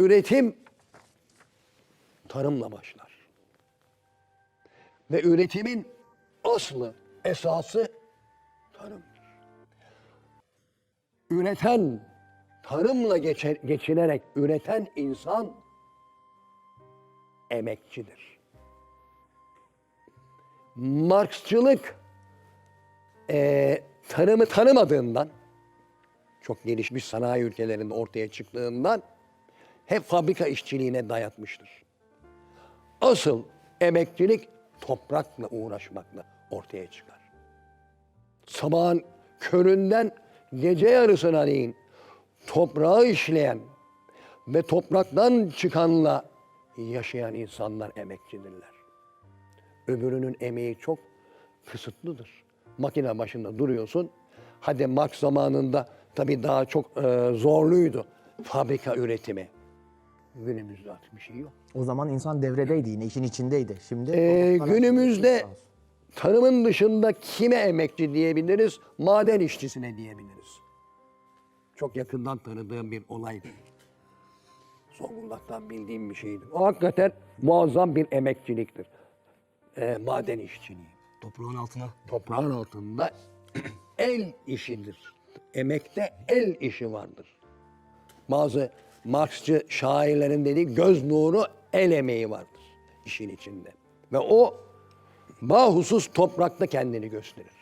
Üretim tarımla başlar. Ve üretimin aslı, esası tarımdır. Üreten, tarımla geçer, geçinerek üreten insan emekçidir. Marksçılık eee, tarımı tanımadığından, çok gelişmiş sanayi ülkelerinde ortaya çıktığından hep fabrika işçiliğine dayatmıştır. Asıl emekçilik toprakla uğraşmakla ortaya çıkar. Sabahın köründen gece yarısına değin toprağı işleyen ve topraktan çıkanla yaşayan insanlar emekçidirler. Öbürünün emeği çok kısıtlıdır. Makine başında duruyorsun. Hadi Marx zamanında tabii daha çok e, zorluydu fabrika üretimi. Günümüzde artık bir şey yok. O zaman insan devredeydi yine işin içindeydi. Şimdi Ee, günümüzde tarımın dışında kime emekçi diyebiliriz? Maden işçisine diyebiliriz. Çok yakından tanıdığım bir olaydır. Zonguldak'tan bildiğim bir şeydir. O hakikaten muazzam bir emekçiliktir. Ee, maden işçiliği. Toprağın altına. Toprağın altında el işidir. Emekte el işi vardır. Bazı Marksçı şairlerin dediği göz nuru el emeği vardır işin içinde. Ve o bahusus toprakta kendini gösterir.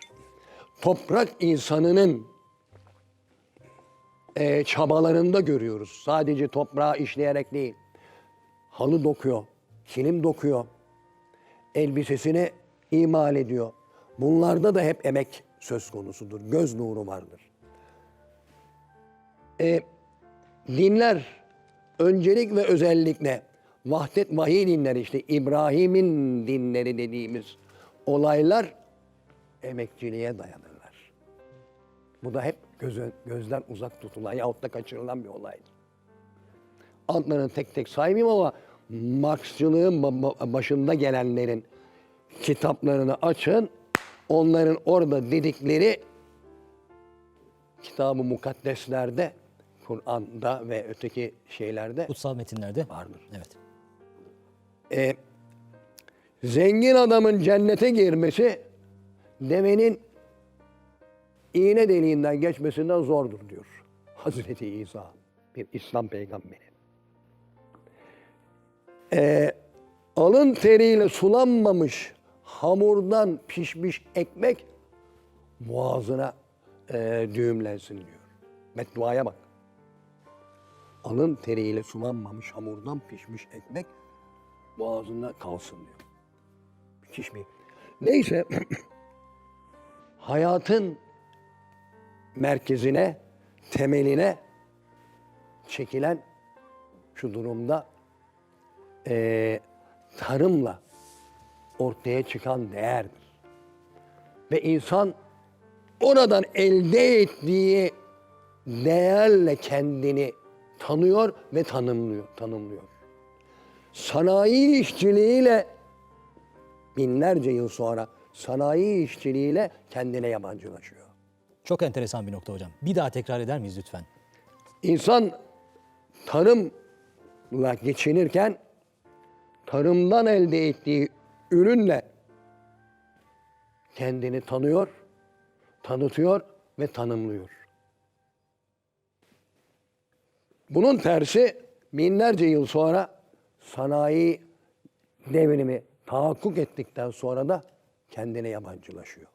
Toprak insanının eee, çabalarında görüyoruz. Sadece toprağı işleyerek değil. Halı dokuyor, kilim dokuyor, elbisesini imal ediyor. Bunlarda da hep emek söz konusudur. Göz nuru vardır. E, dinler öncelik ve özellikle vahdet vahiy dinleri işte İbrahim'in dinleri dediğimiz olaylar emekçiliğe dayanırlar. Bu da hep göz, gözden uzak tutulan yahut da kaçırılan bir olaydır. Adlarını tek tek saymayayım ama Marksçılığın ba- ba- başında gelenlerin kitaplarını açın. Onların orada dedikleri kitabı mukaddeslerde, Kur'an'da ve öteki şeylerde Kutsal metinlerde. Vardır. Evet. e, zengin adamın cennete girmesi devenin iğne deliğinden geçmesinden zordur diyor. Hazreti İsa bir İslam peygamberi. E, alın teriyle sulanmamış hamurdan pişmiş ekmek boğazına e, düğümlensin diyor. Bedduaya bak. Alın teriyle sulanmamış hamurdan pişmiş ekmek boğazında kalsın diyor. Müthiş bir. Neyse hayatın merkezine, temeline çekilen şu durumda eee, tarımla ortaya çıkan değerdir. Ve insan oradan elde ettiği değerle kendini tanıyor ve tanımlıyor, tanımlıyor sanayi işçiliğiyle binlerce yıl sonra sanayi işçiliğiyle kendine yabancılaşıyor. Çok enteresan bir nokta hocam. Bir daha tekrar eder miyiz lütfen? İnsan tarımla geçinirken tarımdan elde ettiği ürünle kendini tanıyor, tanıtıyor ve tanımlıyor. Bunun tersi binlerce yıl sonra sanayi devrimi tahakkuk ettikten sonra da kendine yabancılaşıyor.